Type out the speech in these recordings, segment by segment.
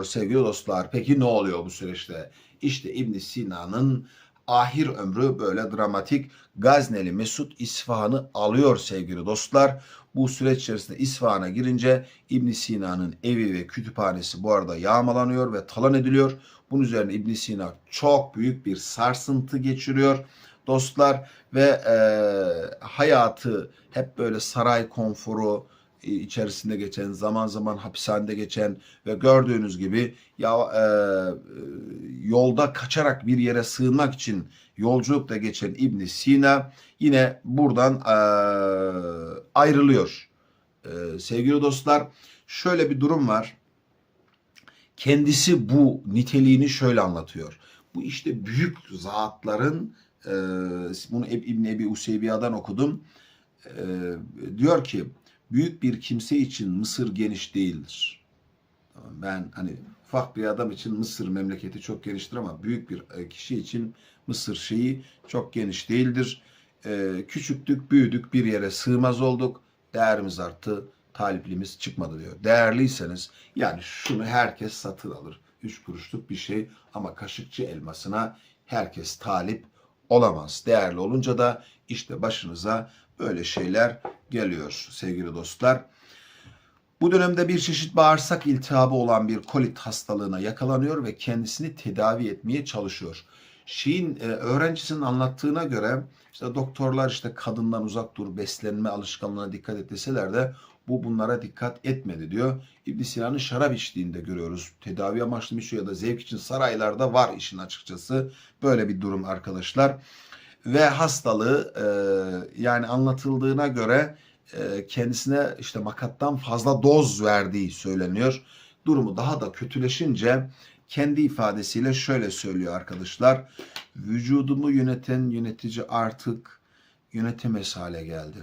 oluyor sevgili dostlar? Peki ne oluyor bu süreçte? İşte İbn Sina'nın ahir ömrü böyle dramatik. Gazneli Mesut İsfahan'ı alıyor sevgili dostlar. Bu süreç içerisinde İsfahan'a girince İbn Sina'nın evi ve kütüphanesi bu arada yağmalanıyor ve talan ediliyor. Bunun üzerine İbn Sina çok büyük bir sarsıntı geçiriyor dostlar ve e, hayatı hep böyle saray konforu içerisinde geçen zaman zaman hapishanede geçen ve gördüğünüz gibi ya e, yolda kaçarak bir yere sığınmak için yolculukta geçen İbn Sina yine buradan e, ayrılıyor. E, sevgili dostlar şöyle bir durum var. Kendisi bu niteliğini şöyle anlatıyor. Bu işte büyük zatların e, bunu İbn Ebi Useybiya'dan okudum. E, diyor ki büyük bir kimse için Mısır geniş değildir. Ben hani ufak bir adam için Mısır memleketi çok geniştir ama büyük bir e, kişi için Mısır şeyi çok geniş değildir. E, küçüktük, büyüdük, bir yere sığmaz olduk. Değerimiz arttı, talipliğimiz çıkmadı diyor. Değerliyseniz yani şunu herkes satın alır. Üç kuruşluk bir şey ama kaşıkçı elmasına herkes talip olamaz. Değerli olunca da işte başınıza böyle şeyler geliyor sevgili dostlar. Bu dönemde bir çeşit bağırsak iltihabı olan bir kolit hastalığına yakalanıyor ve kendisini tedavi etmeye çalışıyor. Şeyin e, öğrencisinin anlattığına göre işte doktorlar işte kadından uzak dur, beslenme alışkanlığına dikkat et deseler de bu bunlara dikkat etmedi diyor. İbn Sina'nın şarap içtiğinde görüyoruz. Tedavi amaçlı bir şey ya da zevk için saraylarda var işin açıkçası. Böyle bir durum arkadaşlar. Ve hastalığı e, yani anlatıldığına göre e, kendisine işte makattan fazla doz verdiği söyleniyor. Durumu daha da kötüleşince kendi ifadesiyle şöyle söylüyor arkadaşlar. Vücudumu yöneten yönetici artık yönetemez hale geldi.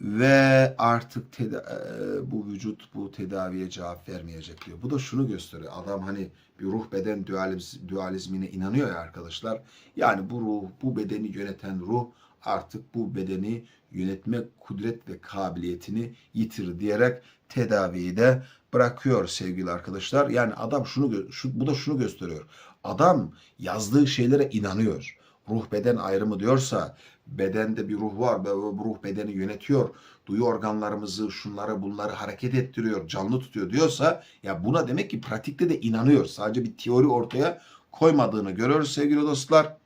Ve artık teda- e, bu vücut bu tedaviye cevap vermeyecek diyor. Bu da şunu gösteriyor. Adam hani bir ruh beden dualiz, dualizmine inanıyor ya arkadaşlar. Yani bu ruh, bu bedeni yöneten ruh artık bu bedeni yönetme kudret ve kabiliyetini yitir diyerek tedaviyi de bırakıyor sevgili arkadaşlar. Yani adam şunu şu, bu da şunu gösteriyor. Adam yazdığı şeylere inanıyor. Ruh beden ayrımı diyorsa bedende bir ruh var ve bu ruh bedeni yönetiyor. Duyu organlarımızı, şunları bunları hareket ettiriyor, canlı tutuyor diyorsa ya buna demek ki pratikte de inanıyor. Sadece bir teori ortaya koymadığını görüyoruz sevgili dostlar.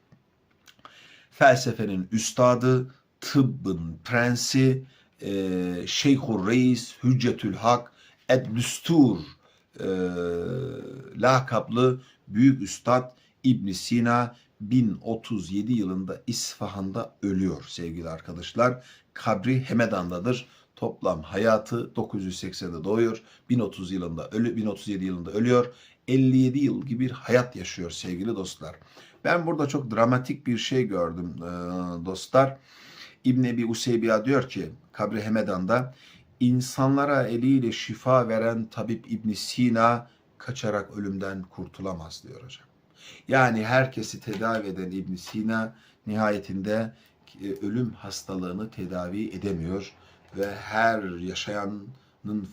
Felsefenin üstadı, tıbbın prensi, e, Şeyhur Reis, Hüccetül Hak, Eddüstur e, lakaplı büyük üstad İbn Sina 1037 yılında İsfahan'da ölüyor sevgili arkadaşlar. Kabri Hemedan'dadır. Toplam hayatı 980'de doğuyor. 1030 yılında ölü 1037 yılında ölüyor. 57 yıl gibi bir hayat yaşıyor sevgili dostlar. Ben burada çok dramatik bir şey gördüm e, dostlar. İbn Ebi Useybiya diyor ki Kabri Hemedan'da insanlara eliyle şifa veren tabip İbn Sina kaçarak ölümden kurtulamaz diyor hocam. Yani herkesi tedavi eden İbn Sina nihayetinde e, ölüm hastalığını tedavi edemiyor ve her yaşayanın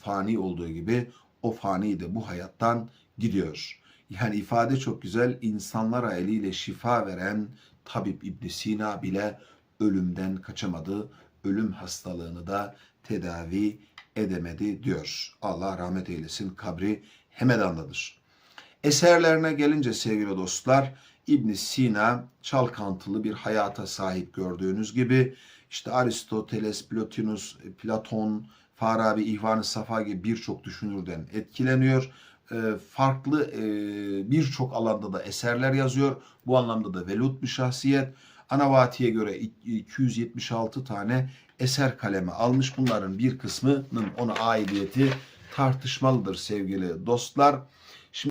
fani olduğu gibi o fani de bu hayattan gidiyor. Yani ifade çok güzel. İnsanlara eliyle şifa veren tabip İbn Sina bile ölümden kaçamadı. Ölüm hastalığını da tedavi edemedi diyor. Allah rahmet eylesin. Kabri Hemedan'dadır. Eserlerine gelince sevgili dostlar İbn Sina çalkantılı bir hayata sahip gördüğünüz gibi işte Aristoteles, Plotinus, Platon, Farabi, İhvan-ı Safa gibi birçok düşünürden etkileniyor. E, farklı e, birçok alanda da eserler yazıyor. Bu anlamda da velut bir şahsiyet. Anavati'ye göre 276 tane eser kaleme almış. Bunların bir kısmının ona aidiyeti tartışmalıdır sevgili dostlar.